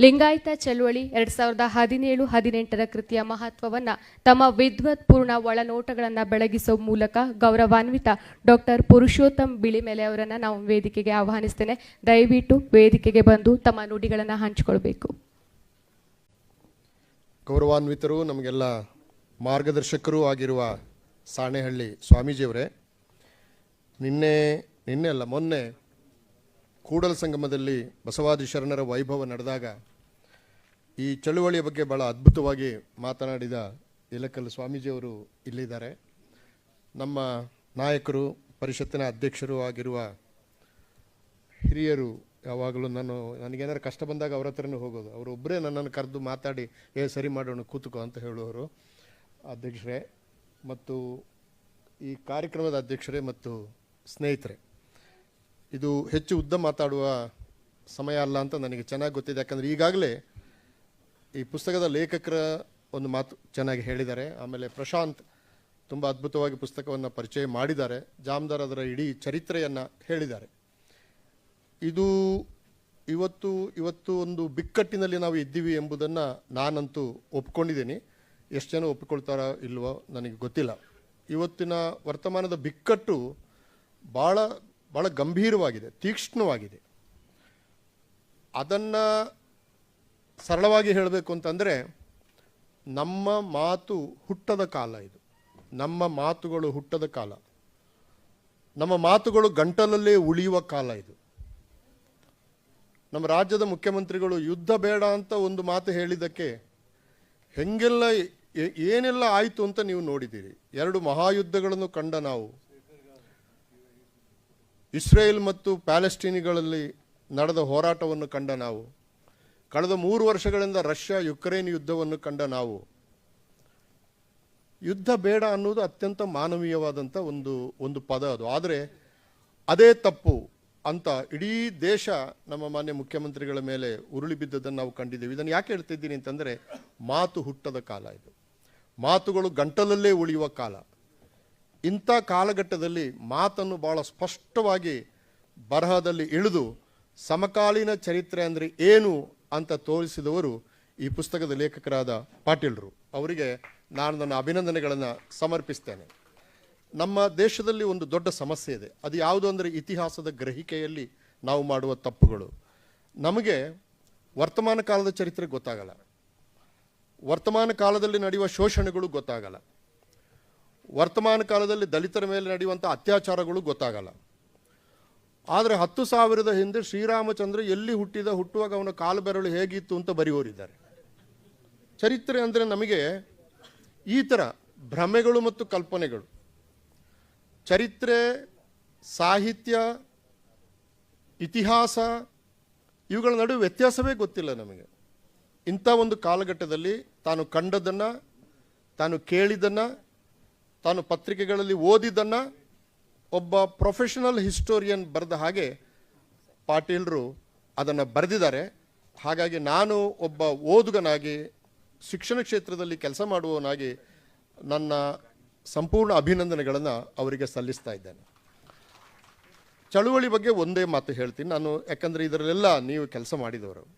ಲಿಂಗಾಯತ ಚಳುವಳಿ ಎರಡ್ ಸಾವಿರದ ಹದಿನೇಳು, ಹದಿನೆಂಟರ ಕೃತಿಯ ಮಹತ್ವವನ್ನು ತಮ್ಮ ವಿದ್ವತ್ಪೂರ್ಣ ಒಳನೋಟಗಳನ್ನು ಬೆಳಗಿಸುವ ಮೂಲಕ ಗೌರವಾನ್ವಿತ ಡಾಕ್ಟರ್ ಪುರುಷೋತ್ತಮ್ ಬಿಳಿಮೆಲೆ ಅವರನ್ನು ನಾವು ವೇದಿಕೆಗೆ ಆಹ್ವಾನಿಸ್ತೇನೆ. ದಯವಿಟ್ಟು ವೇದಿಕೆಗೆ ಬಂದು ತಮ್ಮ ನುಡಿಗಳನ್ನು ಹಂಚಿಕೊಳ್ಬೇಕು. ಗೌರವಾನ್ವಿತರು, ನಮಗೆಲ್ಲ ಮಾರ್ಗದರ್ಶಕರೂ ಆಗಿರುವ ಸಾಣೆಹಳ್ಳಿ ಸ್ವಾಮೀಜಿಯವರೇ, ನಿನ್ನೆ ನಿನ್ನೆ ಅಲ್ಲ, ಮೊನ್ನೆ ಕೂಡಲ ಸಂಗಮದಲ್ಲಿ ಬಸವಾದಿ ಶರಣರ ವೈಭವ ನಡೆದಾಗ ಈ ಚಳುವಳಿಯ ಬಗ್ಗೆ ಭಾಳ ಅದ್ಭುತವಾಗಿ ಮಾತನಾಡಿದ ಇಲಕಲ್ ಸ್ವಾಮೀಜಿಯವರು ಇಲ್ಲಿದ್ದಾರೆ. ನಮ್ಮ ನಾಯಕರು, ಪರಿಷತ್ತಿನ ಅಧ್ಯಕ್ಷರು ಆಗಿರುವ ಹಿರಿಯರು ಯಾವಾಗಲೂ ನಾನು ನನಗೇನಾರು ಕಷ್ಟ ಬಂದಾಗ ಅವ್ರ ಹತ್ರನೇ ಹೋಗೋದು. ಅವರು ಒಬ್ಬರೇ ನನ್ನನ್ನು ಕರೆದು ಮಾತಾಡಿ, ಏ, ಸರಿ ಮಾಡೋಣ, ಕೂತ್ಕೋ ಅಂತ ಹೇಳುವವರು ಅಧ್ಯಕ್ಷರೇ ಮತ್ತು ಈ ಕಾರ್ಯಕ್ರಮದ ಅಧ್ಯಕ್ಷರೇ ಮತ್ತು ಸ್ನೇಹಿತರೆ. ಇದು ಹೆಚ್ಚು ಉದ್ದ ಮಾತಾಡುವ ಸಮಯ ಅಲ್ಲ ಅಂತ ನನಗೆ ಚೆನ್ನಾಗಿ ಗೊತ್ತಿದೆ. ಯಾಕಂದರೆ ಈಗಾಗಲೇ ಈ ಪುಸ್ತಕದ ಲೇಖಕರ ಒಂದು ಮಾತು ಚೆನ್ನಾಗಿ ಹೇಳಿದ್ದಾರೆ. ಆಮೇಲೆ ಪ್ರಶಾಂತ್ ತುಂಬ ಅದ್ಭುತವಾಗಿ ಪುಸ್ತಕವನ್ನು ಪರಿಚಯ ಮಾಡಿದ್ದಾರೆ. ಜಾಮ್ದಾರ್ ಅದರ ಇಡೀ ಚರಿತ್ರೆಯನ್ನು ಹೇಳಿದ್ದಾರೆ. ಇದು ಇವತ್ತು ಇವತ್ತು ಒಂದು ಬಿಕ್ಕಟ್ಟಿನಲ್ಲಿ ನಾವು ಇದ್ದೀವಿ ಎಂಬುದನ್ನು ನಾನಂತೂ ಒಪ್ಕೊಂಡಿದ್ದೀನಿ. ಎಷ್ಟು ಜನ ಒಪ್ಪಿಕೊಳ್ತಾರೋ ಇಲ್ವೋ ನನಗೆ ಗೊತ್ತಿಲ್ಲ. ಇವತ್ತಿನ ವರ್ತಮಾನದ ಬಿಕ್ಕಟ್ಟು ಭಾಳ ಭಾಳ ಗಂಭೀರವಾಗಿದೆ, ತೀಕ್ಷ್ಣವಾಗಿದೆ. ಅದನ್ನು ಸರಳವಾಗಿ ಹೇಳಬೇಕು ಅಂತಂದರೆ, ನಮ್ಮ ಮಾತು ಹುಟ್ಟದ ಕಾಲ ಇದು. ನಮ್ಮ ಮಾತುಗಳು ಹುಟ್ಟದ ಕಾಲ. ನಮ್ಮ ಮಾತುಗಳು ಗಂಟಲಲ್ಲೇ ಉಳಿಯುವ ಕಾಲ ಇದು. ನಮ್ಮ ರಾಜ್ಯದ ಮುಖ್ಯಮಂತ್ರಿಗಳು, ಯುದ್ಧ ಬೇಡ ಅಂತ ಒಂದು ಮಾತು ಹೇಳಿದ್ದಕ್ಕೆ ಹೆಂಗೆಲ್ಲ ಏನೆಲ್ಲ ಆಯಿತು ಅಂತ ನೀವು ನೋಡಿದ್ದೀರಿ? ಎರಡು ಮಹಾಯುದ್ಧಗಳನ್ನು ಕಂಡ ನಾವು ಇಸ್ರೇಲ್ ಮತ್ತು ಪ್ಯಾಲೆಸ್ಟೀನಿಗಳಲ್ಲಿ ನಡೆದ ಹೋರಾಟವನ್ನು ಕಂಡ ನಾವು, ಕಳೆದ ಮೂರು ವರ್ಷಗಳಿಂದ ರಷ್ಯಾ ಯುಕ್ರೇನ್ ಯುದ್ಧವನ್ನು ಕಂಡ ನಾವು, ಯುದ್ಧ ಬೇಡ ಅನ್ನೋದು ಅತ್ಯಂತ ಮಾನವೀಯವಾದಂಥ ಒಂದು ಒಂದು ಪದ ಅದು. ಆದರೆ ಅದೇ ತಪ್ಪು ಅಂತ ಇಡೀ ದೇಶ ನಮ್ಮ ಮಾನ್ಯ ಮುಖ್ಯಮಂತ್ರಿಗಳ ಮೇಲೆ ಉರುಳಿ ಬಿದ್ದದನ್ನು ನಾವು ಕಂಡಿದ್ದೇವೆ. ಇದನ್ನು ಯಾಕೆ ಹೇಳ್ತಿದ್ದೀನಿ ಅಂತಂದರೆ ಮಾತು ಹುಟ್ಟದ ಕಾಲ ಇದು. ಮಾತುಗಳು ಗಂಟಲಲ್ಲೇ ಉಳಿಯುವ ಕಾಲ. ಇಂಥ ಕಾಲಘಟ್ಟದಲ್ಲಿ ಮಾತನ್ನು ಭಾಳ ಸ್ಪಷ್ಟವಾಗಿ ಬರಹದಲ್ಲಿ ಇಳಿದು ಸಮಕಾಲೀನ ಚರಿತ್ರೆ ಅಂದರೆ ಏನು ಅಂತ ತೋರಿಸಿದವರು ಈ ಪುಸ್ತಕದ ಲೇಖಕರಾದ ಪಾಟೀಲ್ರು. ಅವರಿಗೆ ನಾನು ನನ್ನ ಅಭಿನಂದನೆಗಳನ್ನು ಸಮರ್ಪಿಸ್ತೇನೆ. ನಮ್ಮ ದೇಶದಲ್ಲಿ ಒಂದು ದೊಡ್ಡ ಸಮಸ್ಯೆ ಇದೆ. ಅದು ಯಾವುದು ಅಂದರೆ ಇತಿಹಾಸದ ಗ್ರಹಿಕೆಯಲ್ಲಿ ನಾವು ಮಾಡುವ ತಪ್ಪುಗಳು. ನಮಗೆ ವರ್ತಮಾನ ಕಾಲದ ಚರಿತ್ರೆ ಗೊತ್ತಾಗಲ್ಲ. ವರ್ತಮಾನ ಕಾಲದಲ್ಲಿ ನಡೆಯುವ ಶೋಷಣೆಗಳು ಗೊತ್ತಾಗಲ್ಲ. ವರ್ತಮಾನ ಕಾಲದಲ್ಲಿ ದಲಿತರ ಮೇಲೆ ನಡೆಯುವಂಥ ಅತ್ಯಾಚಾರಗಳು ಗೊತ್ತಾಗಲ್ಲ. ಆದರೆ ಹತ್ತು ಸಾವಿರದ ಹಿಂದೆ ಶ್ರೀರಾಮಚಂದ್ರ ಎಲ್ಲಿ ಹುಟ್ಟಿದ, ಹುಟ್ಟುವಾಗ ಅವನ ಕಾಲು ಬೆರಳು ಹೇಗಿತ್ತು ಅಂತ ಬರೆಯೋರಿದ್ದಾರೆ. ಚರಿತ್ರೆ ಅಂದರೆ ನಮಗೆ ಈ ಥರ ಭ್ರಮೆಗಳು ಮತ್ತು ಕಲ್ಪನೆಗಳು. ಚರಿತ್ರೆ, ಸಾಹಿತ್ಯ, ಇತಿಹಾಸ, ಇವುಗಳ ನಡುವೆ ವ್ಯತ್ಯಾಸವೇ ಗೊತ್ತಿಲ್ಲ ನಮಗೆ. ಇಂಥ ಒಂದು ಕಾಲಘಟ್ಟದಲ್ಲಿ ತಾನು ಕಂಡದನ್ನು, ತಾನು ಕೇಳಿದ್ದನ್ನು ತಾನು ಪತ್ರಿಕೆಗಳಲ್ಲಿ ಓದಿದ್ದನ್ನು ಒಬ್ಬ ಪ್ರೊಫೆಷನಲ್ ಹಿಸ್ಟೋರಿಯನ್ ಬರೆದ ಹಾಗೆ ಪಾಟೀಲ್ರು ಅದನ್ನು ಬರೆದಿದ್ದಾರೆ. ಹಾಗಾಗಿ ನಾನು ಒಬ್ಬ ಓದುಗನಾಗಿ, ಶಿಕ್ಷಣ ಕ್ಷೇತ್ರದಲ್ಲಿ ಕೆಲಸ ಮಾಡುವವನಾಗಿ ನನ್ನ ಸಂಪೂರ್ಣ ಅಭಿನಂದನೆಗಳನ್ನು ಅವರಿಗೆ ಸಲ್ಲಿಸ್ತಾ ಇದ್ದೇನೆ. ಚಳುವಳಿ ಬಗ್ಗೆ ಒಂದೇ ಮಾತು ಹೇಳ್ತೀನಿ. ನಾನು ಯಾಕಂದರೆ ಇದರಲ್ಲೆಲ್ಲ ನೀವು ಕೆಲಸ ಮಾಡಿದವರು.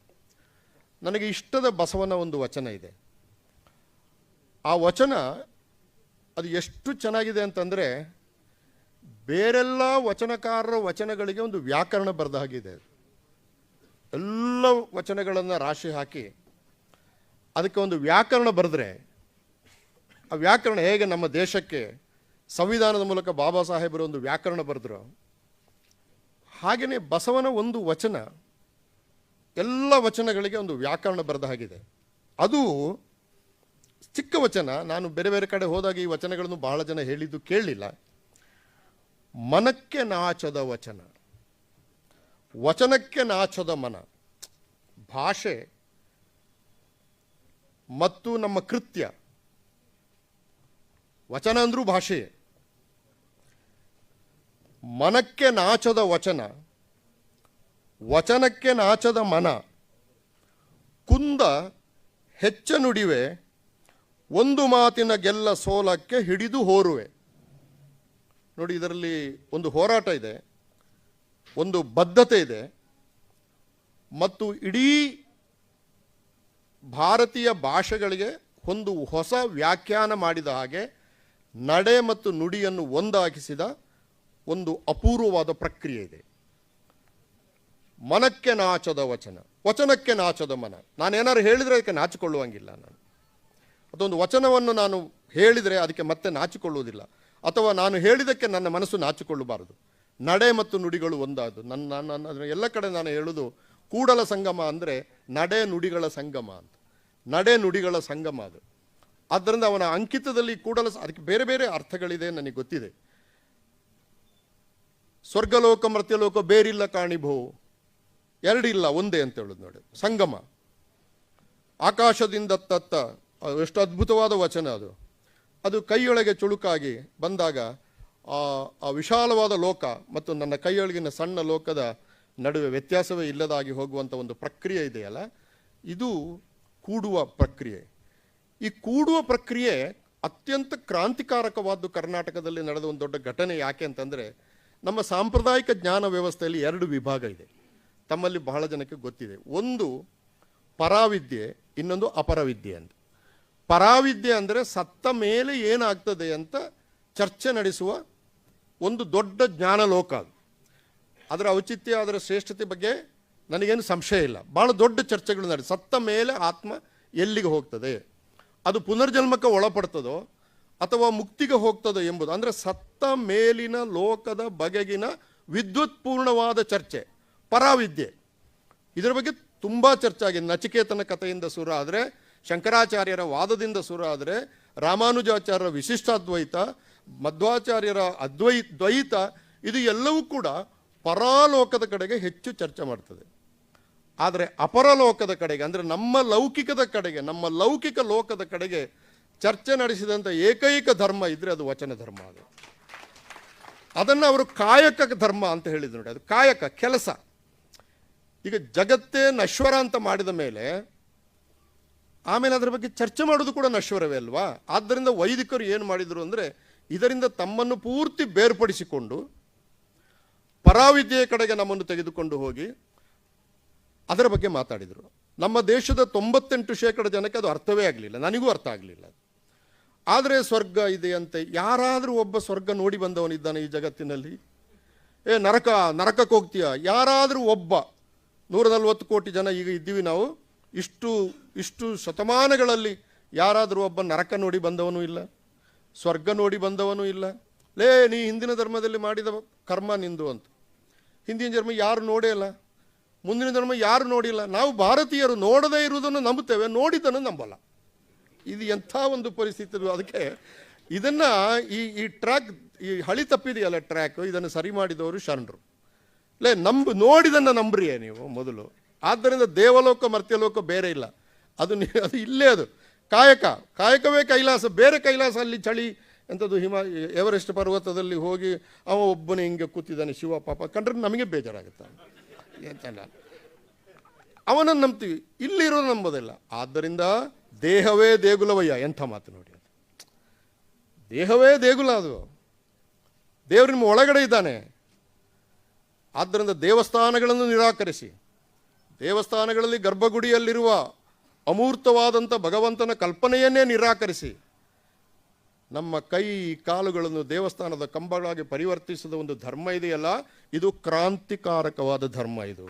ನನಗೆ ಇಷ್ಟದ ಬಸವನ ಒಂದು ವಚನ ಇದೆ. ಆ ವಚನ ಅದು ಎಷ್ಟು ಚೆನ್ನಾಗಿದೆ ಅಂತಂದರೆ ಬೇರೆಲ್ಲ ವಚನಕಾರರ ವಚನಗಳಿಗೆ ಒಂದು ವ್ಯಾಕರಣ ಬರೆದ ಹಾಗಿದೆ. ಎಲ್ಲ ವಚನಗಳನ್ನು ರಾಶಿ ಹಾಕಿ ಅದಕ್ಕೆ ಒಂದು ವ್ಯಾಕರಣ ಬರೆದ್ರೆ ಆ ವ್ಯಾಕರಣ ಹೇಗೆ ನಮ್ಮ ದೇಶಕ್ಕೆ ಸಂವಿಧಾನದ ಮೂಲಕ ಬಾಬಾ ಸಾಹೇಬರು ಒಂದು ವ್ಯಾಕರಣ ಬರೆದ್ರು. ಹಾಗೆಯೇ ಬಸವನ ಒಂದು ವಚನ ಎಲ್ಲ ವಚನಗಳಿಗೆ ಒಂದು ವ್ಯಾಕರಣ ಬರೆದ ಹಾಗಿದೆ. ಅದು ಚಿಕ್ಕ ವಚನ, ನಾನು ಬೇರೆ ಬೇರೆ ಕಡೆ ಹೋದಾಗ ಈ ವಚನಗಳನ್ನು ಬಹಳ ಜನ ಹೇಳಿದ್ದು ಕೇಳಲಿಲ್ಲ. ಮನಕ್ಕೆ ನಾಚದ ವಚನ. ವಚನಕ್ಕೆ ನಾಚದ ಮನ. ಭಾಷೆ ಮತ್ತು ನಮ್ಮ ಕೃತ್ಯ. ವಚನ ಅಂದ್ರೂ ಭಾಷೆ ಮನಕ್ಕೆ ನಾಚದ ವಚನ, ವಚನಕ್ಕೆ ನಾಚದ ಮನ. ಕುಂದ ಹೆಚ್ಚ ನುಡಿವೆ ಒಂದು ಮಾತಿನ ಗೆಲ್ಲ ಸೋಲಕ್ಕೆ ಹಿಡಿದು ಹೋರುವೆ. ನೋಡಿ, ಇದರಲ್ಲಿ ಒಂದು ಹೋರಾಟ ಇದೆ, ಒಂದು ಬದ್ಧತೆ ಇದೆ, ಮತ್ತು ಇಡೀ ಭಾರತೀಯ ಭಾಷೆಗಳಿಗೆ ಒಂದು ಹೊಸ ವ್ಯಾಖ್ಯಾನ ಮಾಡಿದ ಹಾಗೆ ನಡೆ ಮತ್ತು ನುಡಿಯನ್ನು ಒಂದಾಗಿಸಿದ ಒಂದು ಅಪೂರ್ವವಾದ ಪ್ರಕ್ರಿಯೆ ಇದೆ. ಮನಕ್ಕೆ ನಾಚದ ವಚನ, ವಚನಕ್ಕೆ ನಾಚದ ಮನ. ನಾನೇನಾದ್ರು ಹೇಳಿದರೆ ಅದಕ್ಕೆ ನಾಚಿಕೊಳ್ಳುವಂಗಿಲ್ಲ ನಾನು. ಅದೊಂದು ವಚನವನ್ನು ನಾನು ಹೇಳಿದರೆ ಅದಕ್ಕೆ ಮತ್ತೆ ನಾಚಿಕೊಳ್ಳುವುದಿಲ್ಲ. ಅಥವಾ ನಾನು ಹೇಳಿದ್ದಕ್ಕೆ ನನ್ನ ಮನಸ್ಸು ನಾಚಿಕೊಳ್ಳಬಾರದು. ನಡೆ ಮತ್ತು ನುಡಿಗಳು ಒಂದಾದು ನನ್ನ ನನ್ನ ಎಲ್ಲ ಕಡೆ ನಾನು ಹೇಳೋದು ಕೂಡಲ ಸಂಗಮ ಅಂದರೆ ನಡೆ ನುಡಿಗಳ ಸಂಗಮ ಅಂತ. ನಡೆ ನುಡಿಗಳ ಸಂಗಮ ಅದು. ಆದ್ದರಿಂದ ಅವನ ಅಂಕಿತದಲ್ಲಿ ಕೂಡಲ ಅದಕ್ಕೆ ಬೇರೆ ಬೇರೆ ಅರ್ಥಗಳಿದೆ ನನಗೆ ಗೊತ್ತಿದೆ. ಸ್ವರ್ಗಲೋಕ ಮೃತ್ಯಲೋಕ ಬೇರಿಲ್ಲ ಕಾಣಿಭೋ. ಎರಡಿಲ್ಲ, ಒಂದೇ ಅಂತ ಹೇಳೋದು ನೋಡಿ. ಸಂಗಮ. ಆಕಾಶದಿಂದ ತತ್ತ ಎಷ್ಟು ಅದ್ಭುತವಾದ ವಚನ ಅದು. ಅದು ಕೈಯೊಳಗೆ ಚುಳುಕಾಗಿ ಬಂದಾಗ ಆ ವಿಶಾಲವಾದ ಲೋಕ ಮತ್ತು ನನ್ನ ಕೈಯೊಳಗಿನ ಸಣ್ಣ ಲೋಕದ ನಡುವೆ ವ್ಯತ್ಯಾಸವೇ ಇಲ್ಲದಾಗಿ ಹೋಗುವಂಥ ಒಂದು ಪ್ರಕ್ರಿಯೆ ಇದೆಯಲ್ಲ? ಇದು ಕೂಡುವ ಪ್ರಕ್ರಿಯೆ. ಈ ಕೂಡುವ ಪ್ರಕ್ರಿಯೆ ಅತ್ಯಂತ ಕ್ರಾಂತಿಕಾರಕವಾದ್ದು ಕರ್ನಾಟಕದಲ್ಲಿ ನಡೆದ ಒಂದು ದೊಡ್ಡ ಘಟನೆ ಯಾಕೆ ಅಂತಂದರೆ ನಮ್ಮ ಸಾಂಪ್ರದಾಯಿಕ ಜ್ಞಾನ ವ್ಯವಸ್ಥೆಯಲ್ಲಿ ಎರಡು ವಿಭಾಗ ಇದೆ. ತಮ್ಮಲ್ಲಿ ಬಹಳ ಜನಕ್ಕೆ ಗೊತ್ತಿದೆ. ಒಂದು ಪರಾವಿದ್ಯೆ, ಇನ್ನೊಂದು ಅಪರವಿದ್ಯೆ ಅಂತ. ಪರಾವಿದ್ಯೆ ಅಂದರೆ ಸತ್ತ ಮೇಲೆ ಏನಾಗ್ತದೆ ಅಂತ ಚರ್ಚೆ ನಡೆಸುವ ಒಂದು ದೊಡ್ಡ ಜ್ಞಾನ ಲೋಕ ಅದು. ಅದರ ಔಚಿತ್ಯ, ಅದರ ಶ್ರೇಷ್ಠತೆ ಬಗ್ಗೆ ನನಗೇನು ಸಂಶಯ ಇಲ್ಲ. ಭಾಳ ದೊಡ್ಡ ಚರ್ಚೆಗಳು ನಡೆ ಸತ್ತ ಮೇಲೆ ಆತ್ಮ ಎಲ್ಲಿಗೆ ಹೋಗ್ತದೆ? ಅದು ಪುನರ್ಜನ್ಮಕ್ಕೆ ಒಳಪಡ್ತದೋ ಅಥವಾ ಮುಕ್ತಿಗೆ ಹೋಗ್ತದೋ ಎಂಬುದು. ಅಂದರೆ ಸತ್ತ ಮೇಲಿನ ಲೋಕದ ಬಗೆಗಿನ ವಿದ್ಯುತ್ಪೂರ್ಣವಾದ ಚರ್ಚೆ, ಪರಾವಿದ್ಯೆ. ಇದರ ಬಗ್ಗೆ ತುಂಬ ಚರ್ಚೆ ಆಗಿದೆ. ನಚಿಕೇತನ ಕಥೆಯಿಂದ ಸುರ ಆದರೆ ಶಂಕರಾಚಾರ್ಯರ ವಾದದಿಂದ ಶುರು ಆದರೆ ರಾಮಾನುಜಾಚಾರ್ಯರ ವಿಶಿಷ್ಟಾದ್ವೈತ, ಮಧ್ವಾಚಾರ್ಯರ ಅದ್ವೈ, ದ್ವೈತ, ಇದು ಎಲ್ಲವೂ ಕೂಡ ಪರಾಲೋಕದ ಕಡೆಗೆ ಹೆಚ್ಚು ಚರ್ಚೆ ಮಾಡ್ತದೆ. ಆದರೆ ಅಪರಲೋಕದ ಕಡೆಗೆ, ಅಂದರೆ ನಮ್ಮ ಲೌಕಿಕದ ಕಡೆಗೆ, ನಮ್ಮ ಲೌಕಿಕ ಲೋಕದ ಕಡೆಗೆ ಚರ್ಚೆ ನಡೆಸಿದಂಥ ಏಕೈಕ ಧರ್ಮ ಇದ್ದರೆ ಅದು ವಚನ ಧರ್ಮ ಅದು. ಅದನ್ನು ಅವರು ಕಾಯಕ ಧರ್ಮ ಅಂತ ಹೇಳಿದ್ರು ನೋಡಿ, ಅದು ಕಾಯಕ, ಕೆಲಸ. ಈಗ ಜಗತ್ತೇ ನಶ್ವರ ಅಂತ ಮಾಡಿದ ಮೇಲೆ ಆಮೇಲೆ ಅದರ ಬಗ್ಗೆ ಚರ್ಚೆ ಮಾಡೋದು ಕೂಡ ನಶ್ವರವೇ ಅಲ್ವಾ? ಆದ್ದರಿಂದ ವೈದಿಕರು ಏನು ಮಾಡಿದರು ಅಂದರೆ ಇದರಿಂದ ತಮ್ಮನ್ನು ಪೂರ್ತಿ ಬೇರ್ಪಡಿಸಿಕೊಂಡು ಪರಾವಿದ್ಯೆಯ ಕಡೆಗೆ ನಮ್ಮನ್ನು ತೆಗೆದುಕೊಂಡು ಹೋಗಿ ಅದರ ಬಗ್ಗೆ ಮಾತಾಡಿದರು. ನಮ್ಮ ದೇಶದ ತೊಂಬತ್ತೆಂಟು ಶೇಕಡ ಜನಕ್ಕೆ ಅದು ಅರ್ಥವೇ ಆಗಲಿಲ್ಲ. ನನಗೂ ಅರ್ಥ ಆಗಲಿಲ್ಲ ಆದರೆ ಸ್ವರ್ಗ ಇದೆ ಅಂತೆ ಯಾರಾದರೂ ಒಬ್ಬ ಸ್ವರ್ಗ ನೋಡಿ ಬಂದವನಿದ್ದಾನೆ ಈ ಜಗತ್ತಿನಲ್ಲಿ? ಏ, ನರಕ, ನರಕಕ್ಕೆ ಹೋಗ್ತೀಯ? ಯಾರಾದರೂ ಒಬ್ಬ ನೂರ ನಲ್ವತ್ತು ಕೋಟಿ ಜನ ಈಗ ಇದ್ದೀವಿ ನಾವು. ಇಷ್ಟು ಇಷ್ಟು ಶತಮಾನಗಳಲ್ಲಿ ಯಾರಾದರೂ ಒಬ್ಬ ನರಕ ನೋಡಿ ಬಂದವನು ಇಲ್ಲ, ಸ್ವರ್ಗ ನೋಡಿ ಬಂದವನು ಇಲ್ಲ. ಲೇ, ನೀ ಹಿಂದಿನ ಧರ್ಮದಲ್ಲಿ ಮಾಡಿದ ಕರ್ಮ ನಿಂದು ಅಂತ. ಹಿಂದಿನ ಧರ್ಮ ಯಾರು ನೋಡೇ ಮುಂದಿನ ಧರ್ಮ ಯಾರು ನೋಡಿಲ್ಲ. ನಾವು ಭಾರತೀಯರು ನೋಡದೇ ಇರುವುದನ್ನು ನಂಬುತ್ತೇವೆ, ನೋಡಿದ್ದನ್ನು ನಂಬಲ್ಲ. ಇದು ಎಂಥ ಒಂದು ಪರಿಸ್ಥಿತಿ ಅದಕ್ಕೆ ಇದನ್ನು ಈ ಈ ಟ್ರ್ಯಾಕ್, ಈ ಹಳಿ ತಪ್ಪಿದೆಯಲ್ಲ ಟ್ರ್ಯಾಕ್, ಇದನ್ನು ಸರಿ ಮಾಡಿದವರು ಶರಣರು. ಲೇ, ನಂಬು, ನೋಡಿದನ್ನು ನಂಬ್ರಿಯೇ ನೀವು ಮೊದಲು. ಆದ್ದರಿಂದ ದೇವಲೋಕ, ಮರ್ತ್ಯಲೋಕ ಬೇರೆ ಇಲ್ಲ. ಅದು ಅದು ಇಲ್ಲೇ ಅದು. ಕಾಯಕ, ಕಾಯಕವೇ ಕೈಲಾಸ, ಬೇರೆ ಕೈಲಾಸ ಅಲ್ಲಿ ಚಳಿ ಎಂಥದ್ದು ಹಿಮ, ಎವರೆಸ್ಟ್ ಪರ್ವತದಲ್ಲಿ ಹೋಗಿ ಅವ ಒಬ್ಬನೇ ಹಿಂಗೆ ಕೂತಿದ್ದಾನೆ ಶಿವ ಪಾಪ. ಕಂಡ್ರೆ ನಮಗೆ ಬೇಜಾರಾಗುತ್ತೆ. ಎಂತಲ್ಲ. ಅವನನ್ನು ನಂಬ್ತೀವಿ. ಇಲ್ಲಿರೋದು ನಂಬೋದಿಲ್ಲ. ಆದ್ದರಿಂದ ದೇಹವೇ ದೇಗುಲವಯ್ಯ ಎಂಥ ಮಾತು ನೋಡಿ ದೇಹವೇ ದೇಗುಲ ಅದು. ದೇವರು ನಿಮ್ಮ ಒಳಗಡೆ ಇದ್ದಾನೆ. ಆದ್ದರಿಂದ ದೇವಸ್ಥಾನಗಳನ್ನು ನಿರಾಕರಿಸಿ. ದೇವಸ್ಥಾನಗಳಲ್ಲಿ ಗರ್ಭಗುಡಿಯಲ್ಲಿರುವ ಅಮೂರ್ತವಾದಂಥ ಭಗವಂತನ ಕಲ್ಪನೆಯನ್ನೇ ನಿರಾಕರಿಸಿ, ನಮ್ಮ ಕೈ ಕಾಲುಗಳನ್ನು ದೇವಸ್ಥಾನದ ಕಂಬಗಳಾಗಿ ಪರಿವರ್ತಿಸಿದ ಒಂದು ಧರ್ಮ ಇದೆಯಲ್ಲ? ಇದು ಕ್ರಾಂತಿಕಾರಕವಾದ ಧರ್ಮ ಇದು.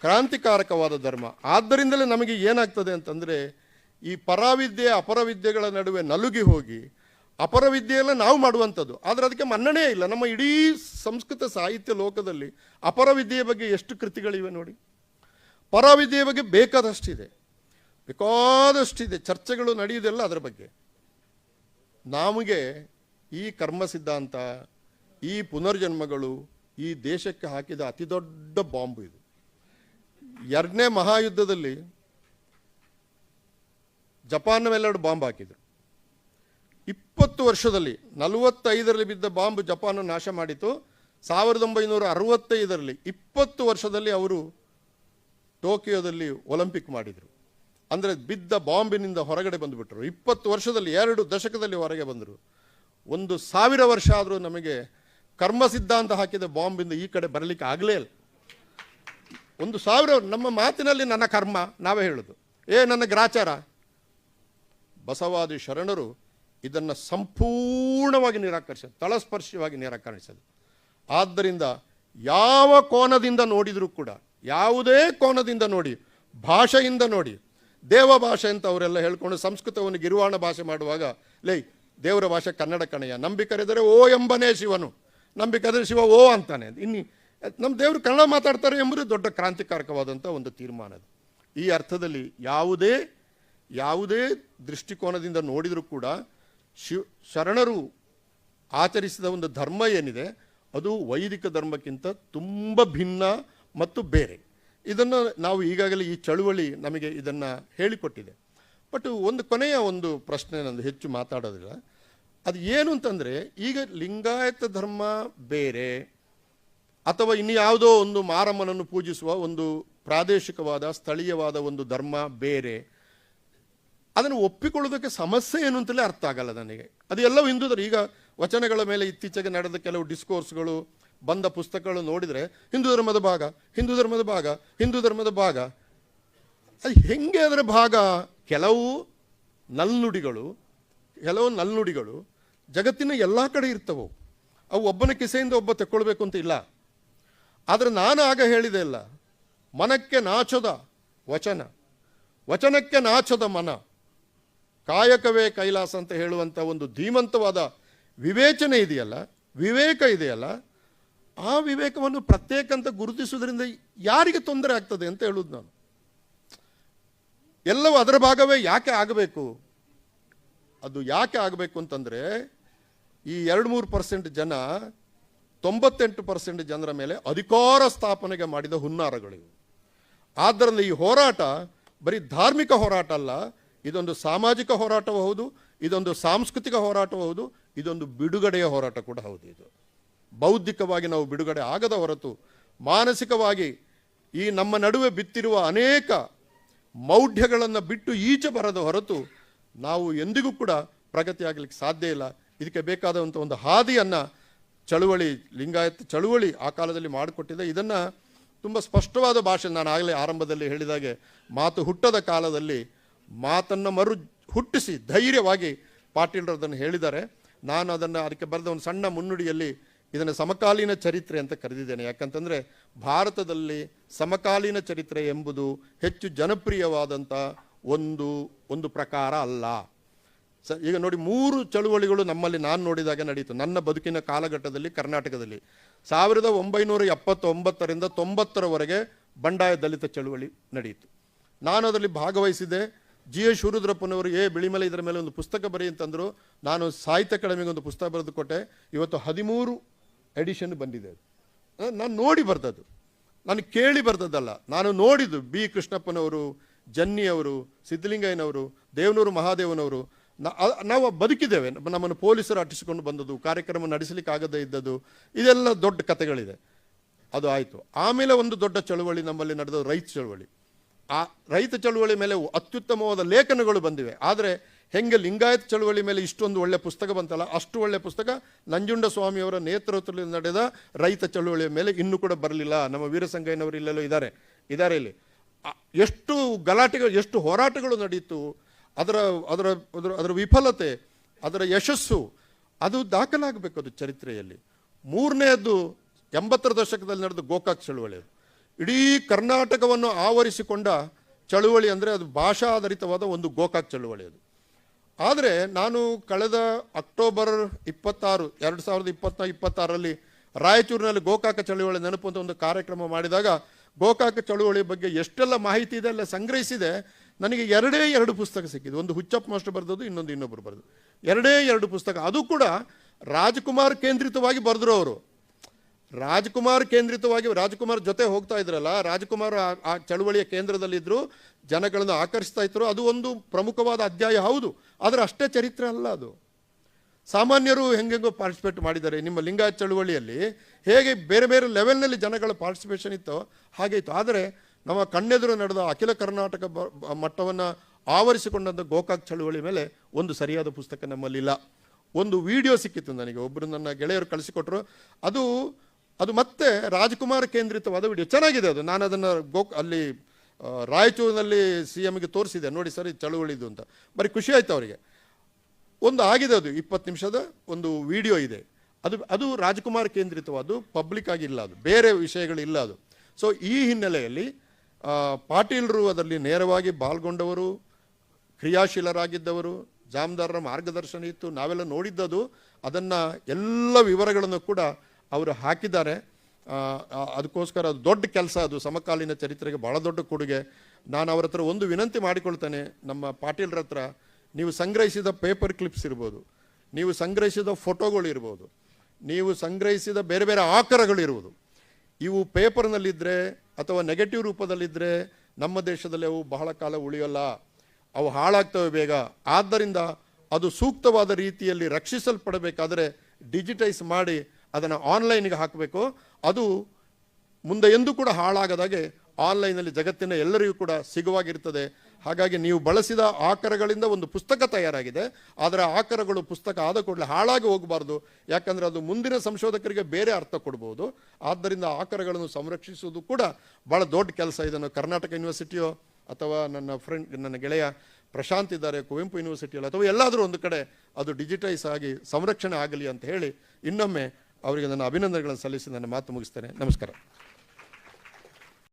ಕ್ರಾಂತಿಕಾರಕವಾದ ಧರ್ಮ. ಆದ್ದರಿಂದಲೇ ನಮಗೆ ಏನಾಗ್ತದೆ ಅಂತಂದರೆ, ಈ ಪರಾವಿದ್ಯೆ ಅಪರವಿದ್ಯೆಗಳ ನಡುವೆ ನಲುಗಿ ಹೋಗಿ ಅಪರವಿದ್ಯೆಯೆಲ್ಲ ನಾವು ಮಾಡುವಂಥದ್ದು. ಆದರೆ ಅದಕ್ಕೆ ಮನ್ನಣೆ ಇಲ್ಲ. ನಮ್ಮ ಇಡೀ ಸಂಸ್ಕೃತ ಸಾಹಿತ್ಯ ಲೋಕದಲ್ಲಿ ಅಪರವಿದ್ಯೆಯ ಬಗ್ಗೆ ಎಷ್ಟು ಕೃತಿಗಳಿವೆ ನೋಡಿ. ಪರಾವಿದ್ಯೆಯ ಬಗ್ಗೆ ಬೇಕಾದಷ್ಟಿದೆ. ಬೇಕಾದಷ್ಟಿದೆ. ಚರ್ಚೆಗಳು ನಡೆಯುವುದೆಲ್ಲ ಅದರ ಬಗ್ಗೆ. ನಮಗೆ ಈ ಕರ್ಮ ಸಿದ್ಧಾಂತ, ಈ ಪುನರ್ಜನ್ಮಗಳು, ಈ ದೇಶಕ್ಕೆ ಹಾಕಿದ ಅತಿ ದೊಡ್ಡ ಬಾಂಬು ಇದು. ಎರಡನೇ ಮಹಾಯುದ್ಧದಲ್ಲಿ ಜಪಾನ್ ಮೇಲೆರಡು ಬಾಂಬ್ ಹಾಕಿದರು. ಇಪ್ಪತ್ತು ವರ್ಷದಲ್ಲಿ, ನಲವತ್ತೈದರಲ್ಲಿ ಬಿದ್ದ ಬಾಂಬ್ ಜಪಾನ್ ನಾಶ ಮಾಡಿತು ಸಾವಿರದ ಒಂಬೈನೂರ ಅರವತ್ತೈದರಲ್ಲಿ, ಇಪ್ಪತ್ತು ವರ್ಷದಲ್ಲಿ ಅವರು ಟೋಕಿಯೋದಲ್ಲಿ ಒಲಿಂಪಿಕ್ ಮಾಡಿದರು. ಅಂದರೆ ಬಿದ್ದ ಬಾಂಬಿನಿಂದ ಹೊರಗಡೆ ಬಂದುಬಿಟ್ರು. ಇಪ್ಪತ್ತು ವರ್ಷದಲ್ಲಿ, ಎರಡು ದಶಕದಲ್ಲಿ ಹೊರಗೆ ಬಂದರು. ಒಂದು ಸಾವಿರ ವರ್ಷ ಆದರೂ ನಮಗೆ ಕರ್ಮ ಸಿದ್ಧಾಂತ ಹಾಕಿದ ಬಾಂಬಿಂದ ಈ ಕಡೆ ಬರಲಿಕ್ಕೆ ಆಗಲೇ ಇಲ್ಲ. ಒಂದು ಸಾವಿರ, ನಮ್ಮ ಮಾತಿನಲ್ಲಿ ನನ್ನ ಕರ್ಮ, ನಾವೇ ಹೇಳೋದು. ಏ, ನನ್ನ ಗ್ರಾಚಾರ. ಬಸವಾದಿ ಶರಣರು ಇದನ್ನು ಸಂಪೂರ್ಣವಾಗಿ ನಿರಾಕರಿಸೋದು, ತಳಸ್ಪರ್ಶವಾಗಿ ನಿರಾಕರಿಸೋದು. ಆದ್ದರಿಂದ ಯಾವ ಕೋನದಿಂದ ನೋಡಿದರೂ ಕೂಡ, ಯಾವುದೇ ಕೋನದಿಂದ ನೋಡಿ, ಭಾಷೆಯಿಂದ ನೋಡಿ, ದೇವ ಭಾಷೆ ಅಂತ ಅವರೆಲ್ಲ ಹೇಳ್ಕೊಂಡು ಸಂಸ್ಕೃತವನ್ನು ಗಿರುವಾಣ ಭಾಷೆ ಮಾಡುವಾಗ, ಲೈ, ದೇವರ ಭಾಷೆ ಕನ್ನಡ ಕಣೆಯ ನಂಬಿಕರಿದರೆ ಓ ಎಂಬನೇ ಶಿವನು ನಂಬಿಕರೆದರೆ ಶಿವ ಓ ಅಂತಾನೆ. ಇನ್ನು ನಮ್ಮ ದೇವರು ಕನ್ನಡ ಮಾತಾಡ್ತಾರೆ ಎಂಬುದು ದೊಡ್ಡ ಕ್ರಾಂತಿಕಾರಕವಾದಂಥ ಒಂದು ತೀರ್ಮಾನ ಅದು. ಈ ಅರ್ಥದಲ್ಲಿ ಯಾವುದೇ ಯಾವುದೇ ದೃಷ್ಟಿಕೋನದಿಂದ ನೋಡಿದರೂ ಕೂಡ ಶಿವ ಶರಣರು ಆಚರಿಸಿದ ಒಂದು ಧರ್ಮ ಏನಿದೆ, ಅದು ವೈದಿಕ ಧರ್ಮಕ್ಕಿಂತ ತುಂಬ ಭಿನ್ನ ಮತ್ತು ಬೇರೆ. ಇದನ್ನು ನಾವು ಈಗಾಗಲೇ ಈ ಚಳುವಳಿ ನಮಗೆ ಇದನ್ನು ಹೇಳಿಕೊಟ್ಟಿದೆ. ಬಟ್ ಒಂದು ಕೊನೆಯ ಒಂದು ಪ್ರಶ್ನೆ ನಂದು ಹೆಚ್ಚು ಮಾತಾಡೋದಿಲ್ಲ. ಅದು ಏನು ಅಂತಂದರೆ, ಈಗ ಲಿಂಗಾಯತ ಧರ್ಮ ಬೇರೆ, ಅಥವಾ ಇನ್ನು ಯಾವುದೋ ಒಂದು ಮಾರಮ್ಮನನ್ನು ಪೂಜಿಸುವ ಒಂದು ಪ್ರಾದೇಶಿಕವಾದ ಸ್ಥಳೀಯವಾದ ಒಂದು ಧರ್ಮ ಬೇರೆ ಅದನ್ನು ಒಪ್ಪಿಕೊಳ್ಳೋದಕ್ಕೆ ಸಮಸ್ಯೆ ಏನು ಅಂತಲೇ ಅರ್ಥ ಆಗಲ್ಲ ನನಗೆ. ಅದು ಎಲ್ಲವೂ ಹಿಂದೂ ಧರ್ಮ ಈಗ ವಚನಗಳ ಮೇಲೆ ಇತ್ತೀಚೆಗೆ ನಡೆದ ಕೆಲವು ಡಿಸ್ಕೋರ್ಸ್ಗಳು, ಬಂದ ಪುಸ್ತಕಗಳು ನೋಡಿದರೆ ಹಿಂದೂ ಧರ್ಮದ ಭಾಗ, ಹಿಂದೂ ಧರ್ಮದ ಭಾಗ, ಹಿಂದೂ ಧರ್ಮದ ಭಾಗ. ಅದು ಹೆಂಗೆ ಅದರ ಭಾಗ? ಕೆಲವು ನಲ್ನುಡಿಗಳು ಕೆಲವು ನಲ್ನುಡಿಗಳು ಜಗತ್ತಿನ ಎಲ್ಲ ಕಡೆ ಇರ್ತವೆ. ಅವು ಒಬ್ಬನ ಕಿಸೆಯಿಂದ ಒಬ್ಬ ತಕ್ಕೊಳ್ಬೇಕು ಅಂತ ಇಲ್ಲ. ಆದರೆ ನಾನು ಆಗ ಹೇಳಿದೆ ಅಲ್ಲ, ಮನಕ್ಕೆ ನಾಚದ ವಚನ. ವಚನಕ್ಕೆ ನಾಚದ ಮನ. ಕಾಯಕವೇ ಕೈಲಾಸ ಅಂತ ಹೇಳುವಂಥ ಒಂದು ಧೀಮಂತವಾದ ವಿವೇಚನೆ ಇದೆಯಲ್ಲ, ವಿವೇಕ ಇದೆಯಲ್ಲ, ಆ ವಿವೇಕವನ್ನು ಪ್ರತ್ಯೇಕ ಅಂತ ಗುರುತಿಸುವುದರಿಂದ ಯಾರಿಗೆ ತೊಂದರೆ ಆಗ್ತದೆ ಅಂತ ಹೇಳುದು ನಾನು. ಎಲ್ಲವೂ ಅದರ ಭಾಗವೇ ಯಾಕೆ ಆಗಬೇಕು? ಅದು ಯಾಕೆ ಆಗಬೇಕು ಅಂತಂದರೆ, ಈ ಎರಡು ಮೂರು ಪರ್ಸೆಂಟ್ ಜನ, ತೊಂಬತ್ತೆಂಟು ಪರ್ಸೆಂಟ್ ಜನರ ಮೇಲೆ ಅಧಿಕಾರ ಸ್ಥಾಪನೆಗೆ ಮಾಡಿದ ಹುನ್ನಾರಗಳಿವು. ಆದ್ದರಿಂದ ಈ ಹೋರಾಟ ಬರೀ ಧಾರ್ಮಿಕ ಹೋರಾಟ ಅಲ್ಲ ಇದೊಂದು ಸಾಮಾಜಿಕ ಹೋರಾಟವೂ ಹೌದು ಇದೊಂದು ಸಾಂಸ್ಕೃತಿಕ ಹೋರಾಟವೂ ಹೌದು ಇದೊಂದು ಬಿಡುಗಡೆಯ ಹೋರಾಟ ಕೂಡ ಹೌದು ಇದು. ಬೌದ್ಧಿಕವಾಗಿ ನಾವು ಬಿಡುಗಡೆ ಆಗದ ಹೊರತು ಮಾನಸಿಕವಾಗಿ ಈ ನಮ್ಮ ನಡುವೆ ಬಿತ್ತಿರುವ ಅನೇಕ ಮೌಢ್ಯಗಳನ್ನು ಬಿಟ್ಟು ಈಚೆ ಬರದ ಹೊರತು ನಾವು ಎಂದಿಗೂ ಕೂಡ ಪ್ರಗತಿ ಆಗಲಿಕ್ಕೆ ಸಾಧ್ಯ ಇಲ್ಲ. ಇದಕ್ಕೆ ಬೇಕಾದಂಥ ಒಂದು ಹಾದಿಯನ್ನು ಚಳುವಳಿ, ಲಿಂಗಾಯತ್ ಚಳುವಳಿ ಆ ಕಾಲದಲ್ಲಿ ಮಾಡಿಕೊಟ್ಟಿದೆ. ಇದನ್ನು ತುಂಬ ಸ್ಪಷ್ಟವಾದ ಭಾಷೆ ನಾನು ಆಗಲೇ ಆರಂಭದಲ್ಲಿ ಹೇಳಿದಾಗೆ ಮಾತು ಹುಟ್ಟದ ಕಾಲದಲ್ಲಿ ಮಾತನ್ನು ಮರು ಹುಟ್ಟಿಸಿ ಧೈರ್ಯವಾಗಿ ಪಾಟೀಲ್ರು ಅದನ್ನು ಹೇಳಿದ್ದಾರೆ. ನಾನು ಅದನ್ನು ಅದಕ್ಕೆ ಬರೆದ ಒಂದು ಸಣ್ಣ ಮುನ್ನುಡಿಯಲ್ಲಿ ಇದನ್ನು ಸಮಕಾಲೀನ ಚರಿತ್ರೆ ಅಂತ ಕರೆದಿದ್ದೇನೆ. ಯಾಕಂತಂದರೆ ಭಾರತದಲ್ಲಿ ಸಮಕಾಲೀನ ಚರಿತ್ರೆ ಎಂಬುದು ಹೆಚ್ಚು ಜನಪ್ರಿಯವಾದಂಥ ಒಂದು ಒಂದು ಪ್ರಕಾರ ಅಲ್ಲ. ಸ, ಈಗ ನೋಡಿ ಮೂರು ಚಳುವಳಿಗಳು ನಮ್ಮಲ್ಲಿ ನಾನು ನೋಡಿದಾಗ ನಡೀತು. ನನ್ನ ಬದುಕಿನ ಕಾಲಘಟ್ಟದಲ್ಲಿ, ಕರ್ನಾಟಕದಲ್ಲಿ ಸಾವಿರದ ಒಂಬೈನೂರ ಎಪ್ಪತ್ತೊಂಬತ್ತರಿಂದ ತೊಂಬತ್ತರವರೆಗೆ ಬಂಡಾಯ ದಲಿತ ಚಳುವಳಿ ನಡೆಯಿತು ನಾನು ಅದರಲ್ಲಿ ಭಾಗವಹಿಸಿದ್ದೆ. ಜಿ ಎಸ್ ಶಿವರುದ್ರಪ್ಪನವರು ಏ ಬಿಳಿಮಲೆ ಇದರ ಮೇಲೆ ಒಂದು ಪುಸ್ತಕ ಬರಿ ಅಂತಂದರು, ನಾನು ಸಾಹಿತ್ಯ ಅಕಾಡೆಮಿಗೆ ಒಂದು ಪುಸ್ತಕ ಬರೆದು ಕೊಟ್ಟೆ. ಇವತ್ತು ಹದಿಮೂರು ಎಡಿಷನ್ ಬಂದಿದೆ ಅದು. ನಾನು ನೋಡಿ ಬರ್ದದ್ದು ನಾನು ಕೇಳಿ ಬರ್ದದ್ದಲ್ಲ ನಾನು ನೋಡಿದ್ದು ಬಿ ಕೃಷ್ಣಪ್ಪನವರು ಜನ್ನಿಯವರು ಸಿದ್ಧಲಿಂಗಯ್ಯನವರು, ದೇವನೂರು ಮಹಾದೇವನವರು. ನಾವು ಬದುಕಿದ್ದೇವೆ. ನಮ್ಮ- ನಮ್ಮನ್ನು ಪೊಲೀಸರು ಅಟ್ಟಿಸಿಕೊಂಡು ಬಂದದ್ದು, ಕಾರ್ಯಕ್ರಮ ನಡೆಸಲಿಕ್ಕೆ ಆಗದೇ ಇದ್ದದ್ದು, ಇದೆಲ್ಲ ದೊಡ್ಡ ಕಥೆಗಳಿದೆ. ಅದು ಆಯಿತು. ಆಮೇಲೆ ಒಂದು ದೊಡ್ಡ ಚಳುವಳಿ ನಮ್ಮಲ್ಲಿ ನಡೆದ ರೈತ ಚಳುವಳಿ. ಆ ರೈತ ಚಳುವಳಿ ಮೇಲೆ ಅತ್ಯುತ್ತಮವಾದ ಲೇಖನಗಳು ಬಂದಿವೆ. ಆದರೆ ಹೆಂಗೆ ಲಿಂಗಾಯತ ಚಳುವಳಿ ಮೇಲೆ ಇಷ್ಟೊಂದು ಒಳ್ಳೆಯ ಪುಸ್ತಕ ಬಂತಲ್ಲ, ಅಷ್ಟು ಒಳ್ಳೆಯ ಪುಸ್ತಕ ನಂಜುಂಡ ಸ್ವಾಮಿಯವರ ನೇತೃತ್ವದಲ್ಲಿ ನಡೆದ ರೈತ ಚಳುವಳಿಯ ಮೇಲೆ ಇನ್ನೂ ಕೂಡ ಬರಲಿಲ್ಲ. ನಮ್ಮ ವೀರಸಂಗಯ್ಯನವರು ಇಲ್ಲೆಲ್ಲೋ ಇದ್ದಾರೆ ಇದ್ದಾರೆ ಇಲ್ಲಿ. ಎಷ್ಟು ಗಲಾಟೆಗಳು, ಎಷ್ಟು ಹೋರಾಟಗಳು ನಡೆಯಿತು ಅದರ ಅದರ ಅದರ ಅದರ ವಿಫಲತೆ, ಅದರ ಯಶಸ್ಸು, ಅದು ದಾಖಲಾಗಬೇಕು ಅದು ಚರಿತ್ರೆಯಲ್ಲಿ. ಮೂರನೇದು ಎಂಬತ್ತರ ದಶಕದಲ್ಲಿ ನಡೆದ ಗೋಕಾಕ್ ಚಳುವಳಿ ಇಡೀ ಕರ್ನಾಟಕವನ್ನು ಆವರಿಸಿಕೊಂಡ ಚಳುವಳಿ ಅಂದರೆ ಅದು ಭಾಷಾಧಾರಿತವಾದ ಒಂದು ಗೋಕಾಕ್ ಚಳುವಳಿ ಅದು. ಆದರೆ ನಾನು ಕಳೆದ ಅಕ್ಟೋಬರ್ ಇಪ್ಪತ್ತಾರು, ಎರಡು ಸಾವಿರದ ಇಪ್ಪತ್ತ, ಇಪ್ಪತ್ತಾರರಲ್ಲಿ ರಾಯಚೂರಿನಲ್ಲಿ ಗೋಕಾಕ ಚಳುವಳಿ ನೆನಪು ಒಂದು ಕಾರ್ಯಕ್ರಮ ಮಾಡಿದಾಗ ಗೋಕಾಕ ಚಳುವಳಿ ಬಗ್ಗೆ ಎಷ್ಟೆಲ್ಲ ಮಾಹಿತಿ ಇದೆ ಎಲ್ಲ ಸಂಗ್ರಹಿಸಿದೆ. ನನಗೆ ಎರಡೇ ಎರಡು ಪುಸ್ತಕ ಸಿಕ್ಕಿದೆ. ಒಂದು ಹುಚ್ಚಪ್ಪ ಮಾಸ್ಟರ್ ಬರೆದದ್ದು, ಇನ್ನೊಂದು ಇನ್ನೊಬ್ಬರು ಬರೆದು ಎರಡೇ ಎರಡು ಪುಸ್ತಕ. ಅದು ಕೂಡ ರಾಜ್ಕುಮಾರ್ ಕೇಂದ್ರಿತವಾಗಿ ಬರೆದ್ರು ಅವರು. ರಾಜ್ಕುಮಾರ್ ಕೇಂದ್ರಿತವಾಗಿ ರಾಜ್ಕುಮಾರ್ ಜೊತೆ ಹೋಗ್ತಾ ಇದ್ರಲ್ಲ, ರಾಜ್ಕುಮಾರ್ ಆ- ಚಳುವಳಿಯ ಕೇಂದ್ರದಲ್ಲಿದ್ದರು ಜನಗಳನ್ನು ಆಕರ್ಷಿಸ್ತಾ ಇದ್ರು. ಅದು ಒಂದು ಪ್ರಮುಖವಾದ ಅಧ್ಯಾಯ, ಹೌದು. ಆದರೆ ಅಷ್ಟೇ ಚರಿತ್ರೆ ಅಲ್ಲ ಅದು. ಸಾಮಾನ್ಯರು ಹೆಂಗೆಂಗೋ ಪಾರ್ಟಿಸಿಪೇಟ್ ಮಾಡಿದ್ದಾರೆ. ನಿಮ್ಮ ಲಿಂಗಾಯತ್ ಚಳುವಳಿಯಲ್ಲಿ ಹೇಗೆ ಬೇರೆ ಬೇರೆ ಲೆವೆಲ್ನಲ್ಲಿ ಜನಗಳ ಪಾರ್ಟಿಸಿಪೇಷನ್ ಇತ್ತೋ ಹಾಗೆ ಇತ್ತು. ಆದರೆ ನಮ್ಮ ಕಣ್ಣೆದುರು ನಡೆದ ಅಖಿಲ ಕರ್ನಾಟಕ ಮಟ್ಟವನ್ನು ಆವರಿಸಿಕೊಂಡಂಥ ಗೋಕಾಕ್ ಚಳುವಳಿ ಮೇಲೆ ಒಂದು ಸರಿಯಾದ ಪುಸ್ತಕ ನಮ್ಮಲ್ಲಿಲ್ಲ. ಒಂದು ವಿಡಿಯೋ ಸಿಕ್ಕಿತ್ತು ನನಗೆ. ಒಬ್ಬರು ನನ್ನ ಗೆಳೆಯರು ಕಳಿಸಿಕೊಟ್ರು. ಅದು ಅದು ಮತ್ತೆ ರಾಜ್ಕುಮಾರ್ ಕೇಂದ್ರಿತವಾದ ವಿಡಿಯೋ. ಚೆನ್ನಾಗಿದೆ ಅದು. ನಾನು ಅದನ್ನು ಗೋ ಅಲ್ಲಿ ರಾಯಚೂರಿನಲ್ಲಿ ಸಿ ಎಮ್ಗೆ ತೋರಿಸಿದೆ ನೋಡಿ ಸರ್, ಇದು ಚಳುವಳಿದು ಅಂತ. ಬರೀ ಖುಷಿ ಆಯ್ತು ಅವರಿಗೆ. ಒಂದು ಆಗಿದೆ ಅದು. ಇಪ್ಪತ್ತು ನಿಮಿಷದ ಒಂದು ವಿಡಿಯೋ ಇದೆ. ಅದು ಅದು ರಾಜ್ಕುಮಾರ್ ಕೇಂದ್ರಿತವಾದ ಪಬ್ಲಿಕ್ ಆಗಿಲ್ಲ ಅದು. ಬೇರೆ ವಿಷಯಗಳಿಲ್ಲ ಅದು. ಸೊ ಈ ಹಿನ್ನೆಲೆಯಲ್ಲಿ ಪಾಟೀಲ್ರು ಅದರಲ್ಲಿ ನೇರವಾಗಿ ಪಾಲ್ಗೊಂಡವರು, ಕ್ರಿಯಾಶೀಲರಾಗಿದ್ದವರು ಜಾಮದಾರರ ಮಾರ್ಗದರ್ಶನ ಇತ್ತು, ನಾವೆಲ್ಲ ನೋಡಿದ್ದದು, ಅದನ್ನು ಎಲ್ಲ ವಿವರಗಳನ್ನು ಕೂಡ ಅವರು ಹಾಕಿದ್ದಾರೆ. ಅದಕ್ಕೋಸ್ಕರ ಅದು ದೊಡ್ಡ ಕೆಲಸ ಅದು. ಸಮಕಾಲೀನ ಚರಿತ್ರೆಗೆ ಭಾಳ ದೊಡ್ಡ ಕೊಡುಗೆ. ನಾನು ಅವ್ರ ಹತ್ರ ಒಂದು ವಿನಂತಿ ಮಾಡಿಕೊಳ್ತೇನೆ. ನಮ್ಮ ಪಾಟೀಲ್ರ ಹತ್ರ ನೀವು ಸಂಗ್ರಹಿಸಿದ ಪೇಪರ್ ಕ್ಲಿಪ್ಸ್ ಇರ್ಬೋದು. ನೀವು ಸಂಗ್ರಹಿಸಿದ ಫೋಟೋಗಳು ಇರ್ಬೋದು. ನೀವು ಸಂಗ್ರಹಿಸಿದ ಬೇರೆ ಬೇರೆ ಆಕರಗಳಿರುವುದು ಇವು ಪೇಪರ್ನಲ್ಲಿದ್ದರೆ ಅಥವಾ ನೆಗೆಟಿವ್ ರೂಪದಲ್ಲಿದ್ದರೆ ನಮ್ಮ ದೇಶದಲ್ಲಿ ಅವು ಬಹಳ ಕಾಲ ಉಳಿಯೋಲ್ಲ. ಅವು ಹಾಳಾಗ್ತವೆ ಬೇಗ. ಆದ್ದರಿಂದ ಅದು ಸೂಕ್ತವಾದ ರೀತಿಯಲ್ಲಿ ರಕ್ಷಿಸಲ್ಪಡಬೇಕಾದರೆ ಡಿಜಿಟೈಸ್ ಮಾಡಿ ಅದನ್ನು ಆನ್ಲೈನ್ಗೆ ಹಾಕಬೇಕು. ಅದು ಮುಂದೆ ಎಂದೂ ಕೂಡ ಹಾಳಾಗದಾಗೆ ಆನ್ಲೈನಲ್ಲಿ ಜಗತ್ತಿನ ಎಲ್ಲರಿಗೂ ಕೂಡ ಸಿಗುವಾಗಿರ್ತದೆ. ಹಾಗಾಗಿ ನೀವು ಬಳಸಿದ ಆಕರಗಳಿಂದ ಒಂದು ಪುಸ್ತಕ ತಯಾರಾಗಿದೆ. ಆದರೆ ಆಕರಗಳು ಪುಸ್ತಕ ಆದ ಕೂಡಲೇ ಹಾಳಾಗಿ ಹೋಗಬಾರ್ದು. ಯಾಕಂದರೆ ಅದು ಮುಂದಿನ ಸಂಶೋಧಕರಿಗೆ ಬೇರೆ ಅರ್ಥ ಕೊಡ್ಬೋದು. ಆದ್ದರಿಂದ ಆಕರಗಳನ್ನು ಸಂರಕ್ಷಿಸುವುದು ಕೂಡ ಭಾಳ ದೊಡ್ಡ ಕೆಲಸ. ಇದನ್ನು ಕರ್ನಾಟಕ ಯೂನಿವರ್ಸಿಟಿಯೋ ಅಥವಾ ನನ್ನ ಫ್ರೆಂಡ್ ನನ್ನ ಗೆಳೆಯ ಪ್ರಶಾಂತ್ ಇದ್ದಾರೆ, ಕುವೆಂಪು ಯೂನಿವರ್ಸಿಟಿಯಲ್ಲಿ ಅಥವಾ ಎಲ್ಲಾದರೂ ಒಂದು ಕಡೆ ಅದು ಡಿಜಿಟೈಸ್ ಆಗಿ ಸಂರಕ್ಷಣೆ ಆಗಲಿ ಅಂತ ಹೇಳಿ ಇನ್ನೊಮ್ಮೆ ಅವರಿಗೆ ನನ್ನ ಅಭಿನಂದನೆಗಳನ್ನು ಸಲ್ಲಿಸಿ ನನ್ನ ಮಾತು ಮುಗಿಸ್ತೇನೆ. ನಮಸ್ಕಾರ.